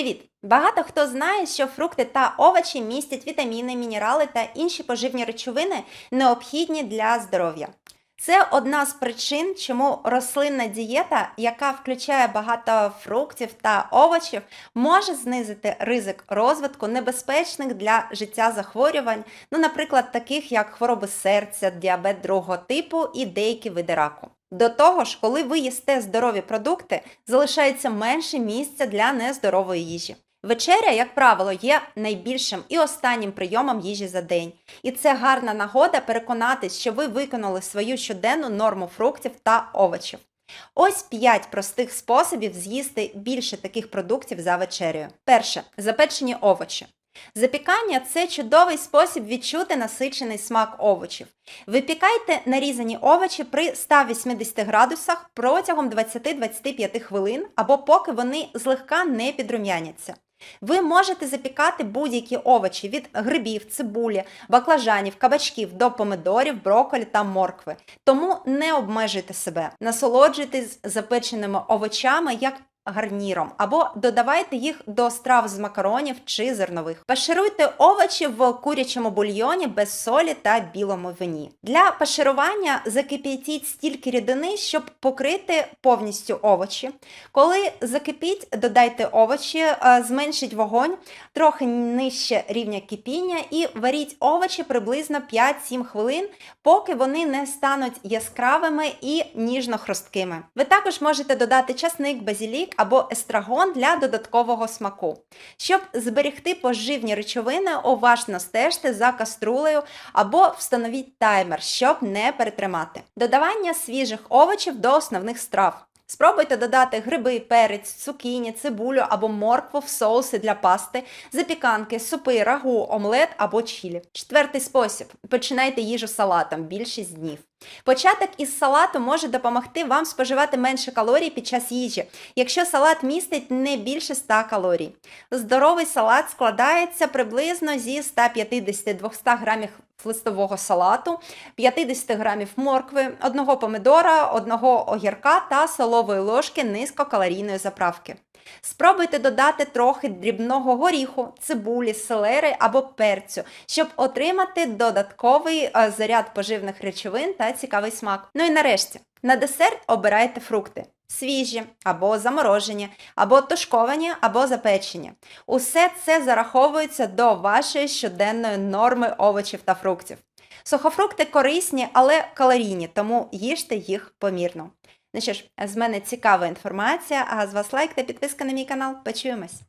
Привіт! Багато хто знає, що фрукти та овочі містять вітаміни, мінерали та інші поживні речовини, необхідні для здоров'я. Це одна з причин, чому рослинна дієта, яка включає багато фруктів та овочів, може знизити ризик розвитку небезпечних для життя захворювань, ну, наприклад, таких як хвороби серця, діабет другого типу і деякі види раку. До того ж, коли ви їсте здорові продукти, залишається менше місця для нездорової їжі. Вечеря, як правило, є найбільшим і останнім прийомом їжі за день. І це гарна нагода переконатись, що ви виконали свою щоденну норму фруктів та овочів. Ось 5 простих способів з'їсти більше таких продуктів за вечерею. Перше запечені овочі. Запікання це чудовий спосіб відчути насичений смак овочів. Випікайте нарізані овочі при 180 градусах протягом 20-25 хвилин або поки вони злегка не підрум'яняться. Ви можете запікати будь-які овочі від грибів, цибулі, баклажанів, кабачків до помидорів, брокколі та моркви. Тому не обмежуйте себе, насолоджуйтесь запеченими овочами як гарніром, або додавайте їх до страв з макаронів чи зернових. Пашируйте овочі в курячому бульйоні без солі та білому вині. Для паширування закип'ятіть стільки рідини, щоб покрити повністю овочі. Коли закипіть, додайте овочі, е, зменшіть вогонь трохи нижче рівня кипіння і варіть овочі приблизно 5-7 хвилин, поки вони не стануть яскравими і ніжно-хрусткими. Ви також можете додати часник, базілік або естрагон для додаткового смаку. Щоб зберегти поживні речовини, уважно стежте за каструлею або встановіть таймер, щоб не перетримати. Додавання свіжих овочів до основних страв. Спробуйте додати гриби, перець, цукіні, цибулю або моркву в соуси для пасти, запіканки, супи, рагу, омлет або чілі. Четвертий спосіб: починайте їжу салатом більшість днів. Початок із салату може допомогти вам споживати менше калорій під час їжі, якщо салат містить не більше 100 калорій. Здоровий салат складається приблизно зі 150-200 грамів листового салату, 50 грамів моркви, одного помидора, одного огірка та солової ложки низькокалорійної заправки. Спробуйте додати трохи дрібного горіху, цибулі, селери або перцю, щоб отримати додатковий е, заряд поживних речовин та цікавий смак. Ну і нарешті, на десерт обирайте фрукти. Свіжі або заморожені, або тушковані, або запечені. Усе це зараховується до вашої щоденної норми овочів та фруктів. Сухофрукти корисні, але калорійні, тому їжте їх помірно. Ну що ж, з мене цікава інформація, а з вас лайк та підписка на мій канал. Почуємось!